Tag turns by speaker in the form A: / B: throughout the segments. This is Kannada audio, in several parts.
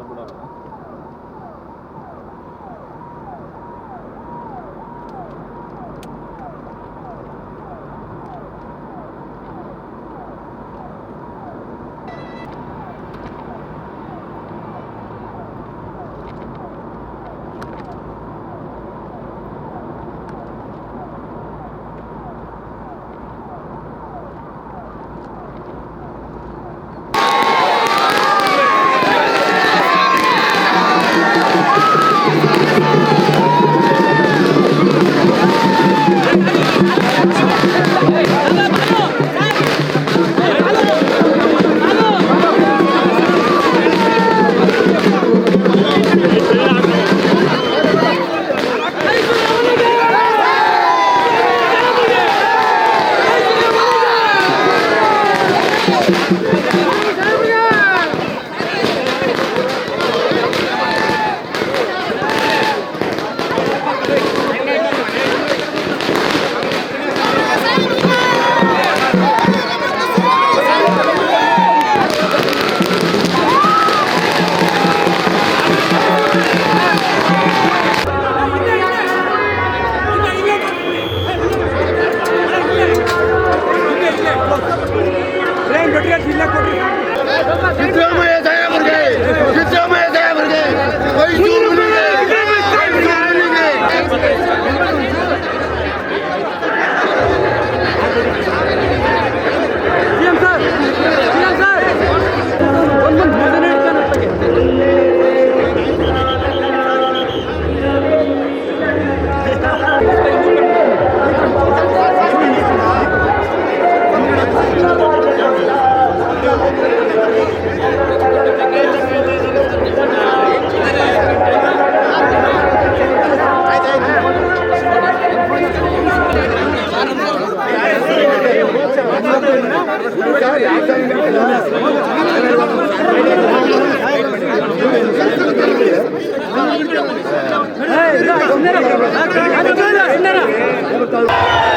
A: ಮಾಡ್ತಾರೆ
B: 힘내라
A: 힘내라 힘내라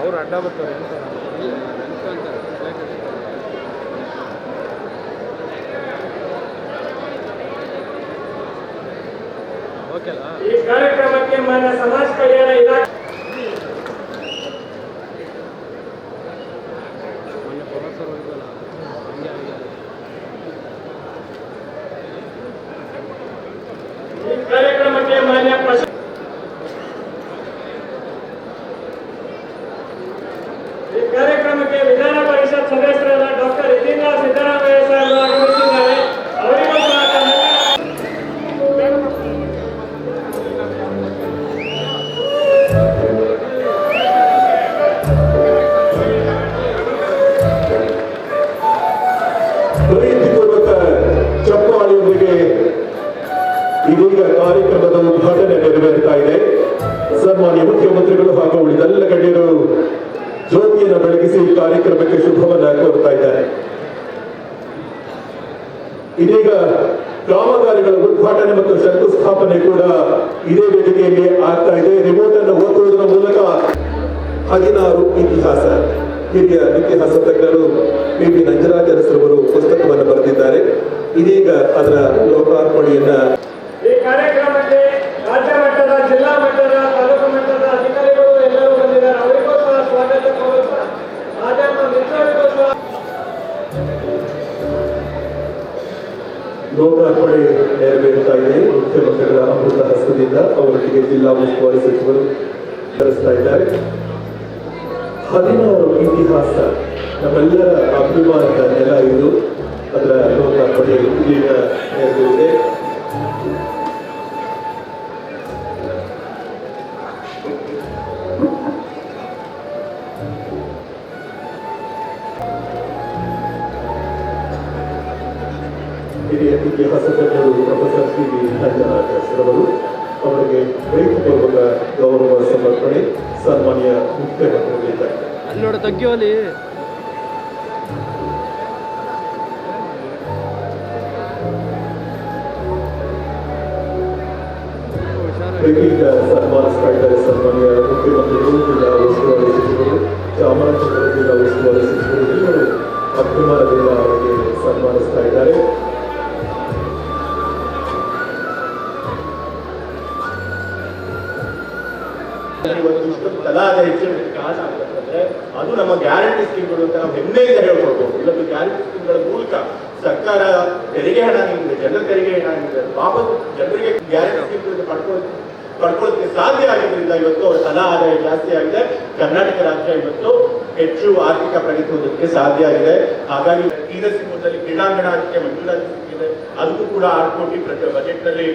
A: ಅವ್ರು ಅಡ್ಡ ಬರ್ತಾರೆ.
C: ಈ ಕಾರ್ಯಕ್ರಮಕ್ಕೆ ಮಾನ್ಯ ಸಮಾಜ ಕಲ್ಯಾಣ ಇಲಾಖೆ
D: ಉಳಿದೆಲ್ಲ ಗಣ್ಯರು ಜ್ಯೋತಿಯನ್ನು ಬೆಳಗಿಸಿ ಈ ಕಾರ್ಯಕ್ರಮಕ್ಕೆ ಶುಭವನ್ನ ಕೋರ್ತಾ ಇದ್ದಾರೆ. ಇದೀಗ ಕಾಮಗಾರಿಗಳ ಉದ್ಘಾಟನೆ ಮತ್ತು ಶಂಕುಸ್ಥಾಪನೆ ಕೂಡ ಇದೇ ವೇದಿಕೆಯಲ್ಲಿ ಆಗ್ತಾ ಇದೆ. ರಿಮೋಟ್ ಅನ್ನು ಓದುವುದರ ಮೂಲಕ ಹದಿನಾರು ಇತಿಹಾಸ. ಹಿರಿಯ ಇತಿಹಾಸ ತಜ್ಞರು ಪಿ ಪಿ ನಂಜರಾಜರಸರವರು
C: ಜಿಲ್ಲಾ
D: ಉಸ್ತುವಾರಿ ಸಚಿವರು ನಡೆಸ್ತಾ ಇದ್ದಾರೆ ಹದಿನಾರು ಇತಿಹಾಸ ನಮ್ಮೆಲ್ಲರ ಅಭಿಮಾನದ ನೆಲ ಇದು ಅದರ ಲೋಕಾರ್ಪಣೆ ಈಗ ನೆರವೇರಿದೆ ಹಿರಿಯ ಇತಿಹಾಸ ತಜ್ಞರು ಪ್ರೊಫೆಸರ್ ಸಿ ವಿ ಅವರು ಅವರಿಗೆ ಪ್ರೀತಿಪೂರ್ವಕ ಗೌರವ ಸಮರ್ಪಣೆ ಸನ್ಮಾನ್ಯ ಮುಖ್ಯಮಂತ್ರಿಗಳಿದ್ದಾರೆ
A: ಅಲ್ಲೋಡ ತಗ್ಗಿವಲ್ಲಿ
D: ಸನ್ಮಾನಿಸ್ತಾ ಇದ್ದಾರೆ ಸನ್ಮಾನ್ಯ ಮುಖ್ಯಮಂತ್ರಿಗಳು ಜಿಲ್ಲಾ ಉಸ್ತುವಾರಿ ಸಚಿವರು ಚಾಮರಾಜನಗರ ಜಿಲ್ಲಾ ಉಸ್ತುವಾರಿ ಸಚಿವರು ಎಲ್ಲರೂ ಅಭಿಮಾನದಿಂದ ಅವರಿಗೆ ಸನ್ಮಾನಿಸ್ತಾ ಇದ್ದಾರೆ.
E: ಅದು ನಮ್ಮ ಗ್ಯಾರಂಟಿ ಸ್ಕೀಮ್ಗಳು ಅಂತ ನಾವು ಹೆಮ್ಮೆಯಿಂದ ಹೇಳ್ಕೊಳ್ಬಹುದು ಇವತ್ತು ಗ್ಯಾರಂಟಿ ಸ್ಕೀಮ್ಗಳ ಮೂಲಕ ಸರ್ಕಾರ ತೆರಿಗೆ ಹಣ ನೀಡಿದೆ ಜನರ ತೆರಿಗೆ ಹಣ ನೀಡಿದೆ ವಾಪಸ್ ಜನರಿಗೆ ಗ್ಯಾರಂಟಿ ಸ್ಕೀಮ್ಗಳಿಂದ ಪಡ್ಕೊಳ್ಳೋಕೆ ಪಡ್ಕೊಳ್ಳೋದಕ್ಕೆ ಸಾಧ್ಯ ಆಗಿದ್ದರಿಂದ ಇವತ್ತು ಅವರ ಕಲಾ ಆದಾಯ ಜಾಸ್ತಿ ಆಗಿದೆ ಕರ್ನಾಟಕ ರಾಜ್ಯ ಇವತ್ತು ಹೆಚ್ಚು ಆರ್ಥಿಕ ಪ್ರಗತಿ ಸಾಧ್ಯ ಆಗಿದೆ. ಹಾಗಾಗಿ ತೀರಸಿಂಹದಲ್ಲಿ ಕ್ರೀಡಾಂಗಣ ಅದಕ್ಕೆ ಮಂಜೂರಾತಿ ಸಿಕ್ಕಿದೆ. ಅದಕ್ಕೂ ಕೂಡ ಆರು ಕೋಟಿ ಪ್ರತಿ ಬಜೆಟ್ನಲ್ಲಿ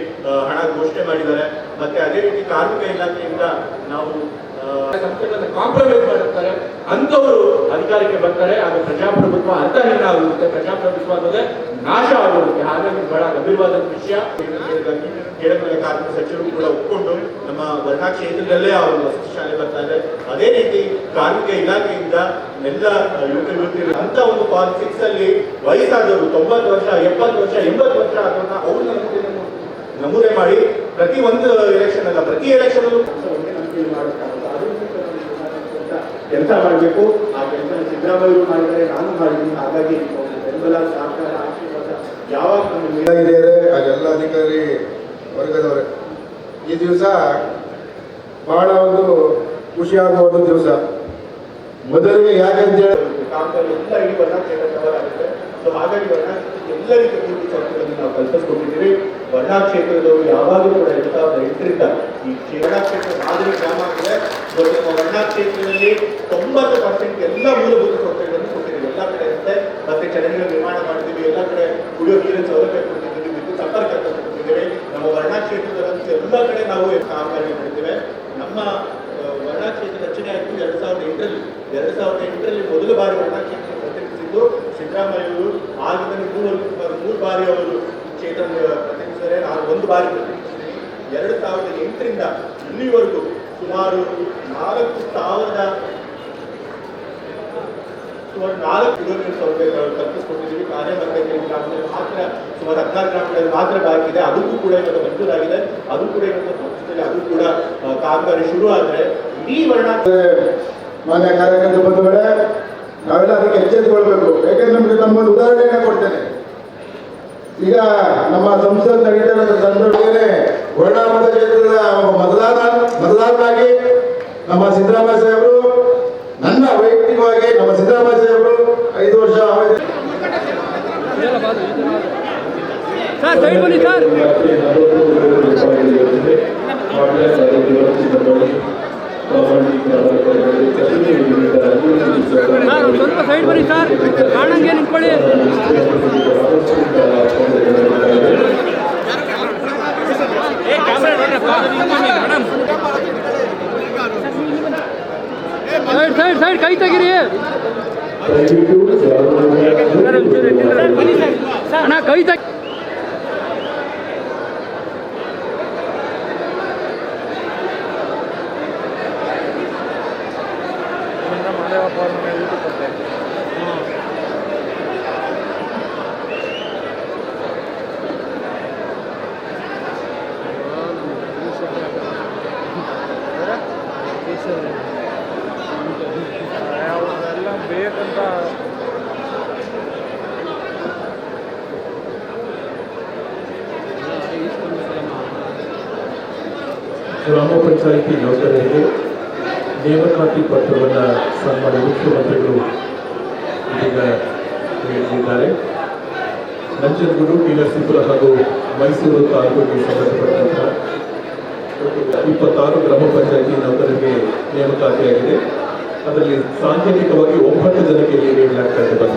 E: ಹಣ ಘೋಷಣೆ ಮಾಡಿದ್ದಾರೆ. ಮತ್ತೆ ಅದೇ ರೀತಿ ಕಾರ್ಮಿಕ ಇಲಾಖೆಯಿಂದ ನಾವು ಕಾಂಪ್ರಮೈಸ್ ಮಾಡಿರ್ತಾರೆ. ಅಂತವರು ಅಧಿಕಾರಕ್ಕೆ ಬರ್ತಾರೆ, ಆಗ ಪ್ರಜಾಪ್ರಭುತ್ವ ಅರ್ಥಹೀನ ಆಗುತ್ತೆ ಪ್ರಜಾಪ್ರಭುತ್ವ ಅನ್ನೋದೇ ನಾಶ ಆಗುತ್ತೆ ಹಾಗಾಗಿ ಬಹಳ ಗಂಭೀರವಾದ ವಿಷಯ. ಕೇಳಮನೆ ಕಾರ್ಮಿಕ ಸಚಿವರು ಕೂಡ ಒಪ್ಕೊಂಡು ನಮ್ಮ ವರ್ಣಾ ಕ್ಷೇತ್ರದಲ್ಲೇ ಅವರು ವಸತಿ ಶಾಲೆ ಬರ್ತಾ ಇದೆ ಅದೇ ರೀತಿ ಕಾರ್ಮಿಕ ಇಲಾಖೆಯಿಂದ ಎಲ್ಲ ಯುವಕ ಅಂತ ಒಂದು ಪಾಲಿಟಿಕ್ಸ್ ಅಲ್ಲಿ ವಯಸ್ಸಾದವರು ತೊಂಬತ್ತು ವರ್ಷ, ಎಪ್ಪತ್ತು ವರ್ಷ, ಎಂಬತ್ತು ವರ್ಷ ಆಗೋಣ ಅವ್ರನ್ನ ನಮೂನೆ ಮಾಡಿ ಪ್ರತಿ ಒಂದು ಎಲೆಕ್ಷನ್ ಅಲ್ಲ, ಪ್ರತಿ ಎಲೆಕ್ಷನ್ ಅಲ್ಲೂ. ಮಾಡುತ್ತಾರೆ. ಕೆಲಸ ಮಾಡಬೇಕು? ಆ ಕೆಲಸ ಸಿದ್ದರಾಮಯ್ಯರು ಮಾಡಿದರೆ ನಾನು ಮಾಡಿದ್ದೀನಿ. ಹಾಗಾಗಿ ಬೆಂಬಲ ಸಹಕಾರ ಆಶೀರ್ವಾದ ಯಾವಾಗ
B: ಅದೆಲ್ಲ ಅಧಿಕಾರಿ ವರ್ಗದವರೇ. ಈ ದಿವಸ ಬಹಳ ಒಂದು ಖುಷಿಯಾಗುವ ಒಂದು ದಿವಸ. ಮೊದಲಿಗೆ ಯಾಕಂತ ಹೇಳಿ
E: ಕಾಂಗ್ರೆಸ್ ಎಲ್ಲ ಇಡೀ ವರ್ಣ ಕವರ್ ಆಗುತ್ತೆ ಸೊ ಹಾಗಾಗಿ ವರ್ಣ ಎಲ್ಲ ರೀತಿಯ ಪೂರ್ತಿ ಸೌಕರ್ಯಗಳನ್ನು ನಾವು ಕಲ್ಪಿಸ್ಕೊಟ್ಟಿದ್ದೀವಿ ವರ್ಣ ಕ್ಷೇತ್ರದವರು ಯಾವಾಗಲೂ ಕೂಡ ಎರಡು ಸಾವಿರದ ಎಂಟರಿಂದ ಈ ಕೇರಳ ಕ್ಷೇತ್ರ ಮಾದರಿ ಗ್ರಾಮ ಆಗಿದೆ. ಇವತ್ತು ನಮ್ಮ ವರ್ಣ ಕ್ಷೇತ್ರದಲ್ಲಿ ತೊಂಬತ್ತು ಪರ್ಸೆಂಟ್ ಎಲ್ಲ ಮೂಲಭೂತ ಸೌಕರ್ಯಗಳನ್ನು ಕೊಟ್ಟಿದ್ದೀವಿ ಎಲ್ಲ ಕಡೆ ಇರುತ್ತೆ ಮತ್ತೆ ಚರಂಡಿಗಳ ನಿರ್ಮಾಣ ಮಾಡಿದ್ದೀವಿ ಎಲ್ಲ ಕಡೆ ಕುಡಿಯೋ ನೀರಿನ ಸೌಲಭ್ಯ ಕೊಟ್ಟಿದ್ದೀವಿ ವಿದ್ಯುತ್ ಸಂಪರ್ಕ ಕೊಟ್ಟಿದ್ದೇವೆ ನಮ್ಮ ವರ್ಣ ಕ್ಷೇತ್ರದಲ್ಲಿ ಎಲ್ಲ ಕಡೆ ನಾವು ಕಾಮಗಾರಿ ಮಾಡಿದ್ದೇವೆ. ನಮ್ಮ ವರ್ಣ ಕ್ಷೇತ್ರ ರಚನೆ ಆಯಿತು ಎರಡು ಸಾವಿರದ ಎಂಟರಲ್ಲಿ. ಎರಡು ಸಾವಿರದ ಎಂಟರಲ್ಲಿ ಮೊದಲ ಬಾರಿ ವರ್ಣ ಕ್ಷೇತ್ರ ಮೂರು ಮೂರು ಬಾರಿ ಅವರು ಕ್ಷೇತ್ರ ಪ್ರತಿನಿಧಿಸಿದರೆ ನಾನು ಒಂದು ಬಾರಿ ಪ್ರತಿನಿಧಿಸಿದ್ದೀನಿ ಎರಡು ಸಾವಿರದ ಎಂಟರಿಂದ ಇಲ್ಲಿವರೆಗೂ ಸುಮಾರು ನಾಲ್ಕು ಸಾವಿರದ, ಸುಮಾರು ನಾಲ್ಕು ಕಿಲೋಮೀಟರ್ ಸೌಲಭ್ಯ ಕಲ್ಪಿಸಿಕೊಟ್ಟಿದ್ದೀವಿ. ಕಾರ್ಯಮರ್ಗದಲ್ಲಿ ಗ್ರಾಮದಲ್ಲಿ ಮಾತ್ರ ಸುಮಾರು ಹದಿನಾರು ಗ್ರಾಮಗಳಲ್ಲಿ ಮಾತ್ರ ಬಾಕಿ ಇದೆ. ಅದಕ್ಕೂ ಕೂಡ ಇವತ್ತು ಮಂಜೂರಾಗಿದೆ. ಅದು ಕೂಡ ಇವತ್ತು ಪಕ್ಷದಲ್ಲಿ ಅದು ಕೂಡ ಕಾಮಗಾರಿ ಶುರು ಆದರೆ ಇಡೀ ವರ್ಣ
B: ಮಾನ್ಯ ಕಾರ್ಯಕರ್ತ ಬಂಧುಗಳೇ ನಾವೆಲ್ಲ ಅದಕ್ಕೆ ಎಚ್ಚೆತ್ತುಕೊಳ್ಬೇಕು ಯಾಕೆಂದ್ರೆ ನಮಗೆ ನಮ್ಮೊಂದು ಉದಾಹರಣೆಯನ್ನು ಕೊಡ್ತೇನೆ ಈಗ ನಮ್ಮ ಸಂಸತ್ ನಡೀತಾ ಇರೋ ಸಂದರ್ಭದಲ್ಲಿ ಹೊರಡಾ ಮತಕ್ಷೇತ್ರದ ಒಬ್ಬ ಮತದಾರ ಮತದಾರರಾಗಿ ನಮ್ಮ ಸಿದ್ದರಾಮಯ್ಯ ಸಾಹೇಬರು ನನ್ನ ವೈಯಕ್ತಿಕವಾಗಿ ನಮ್ಮ ಸಿದ್ದರಾಮಯ್ಯ ಸಾಹೇಬರು ಐದು ವರ್ಷ ಅವಧಿ
A: ಒಂದ್ ಸ್ವಲ್ಪ ಸೈಡ್ ಬನ್ನಿ ಸರ್. ಕಾಣಂಗೆ ನಿಂತ್ಕೊಳ್ಳಿ. ಸೈಡ್ ಸೈಡ್ ಸೈಡ್, ಕೈ ತೆಗಿರಿ. ಅಣ್ಣ, ಕೈ ತೆಗಿ
F: ಒಳ್ಳೆಯ ಫಾರ್ಮ್ ಊಟ ಕೊಡ್ತೇವೆ ಎಲ್ಲ ಬೇಕಂತ
D: ग्राम पंचायत की योजना है ನೇಮಕಾತಿ ಪತ್ರವನ್ನು ಸನ್ಮಾನ್ಯ ಮುಖ್ಯಮಂತ್ರಿಗಳು ಇದೀಗ ನೀಡಿದ್ದಾರೆ. ನಂಜನಗೂಡು ನರಸೀಪುರ ಹಾಗೂ ಮೈಸೂರು ತಾಲೂಕಿಗೆ ಸಂಬಂಧಪಟ್ಟಂತಹ ಇಪ್ಪತ್ತಾರು ಗ್ರಾಮ ಪಂಚಾಯಿತಿ ನೌಕರರಿಗೆ ನೇಮಕಾತಿಯಾಗಿದೆ. ಅದರಲ್ಲಿ ಸಾಂಕೇತಿಕವಾಗಿ ಒಂಬತ್ತು ಜನಕ್ಕೆ ನೀಡಲಾಗ್ತಾ ಇದೆ.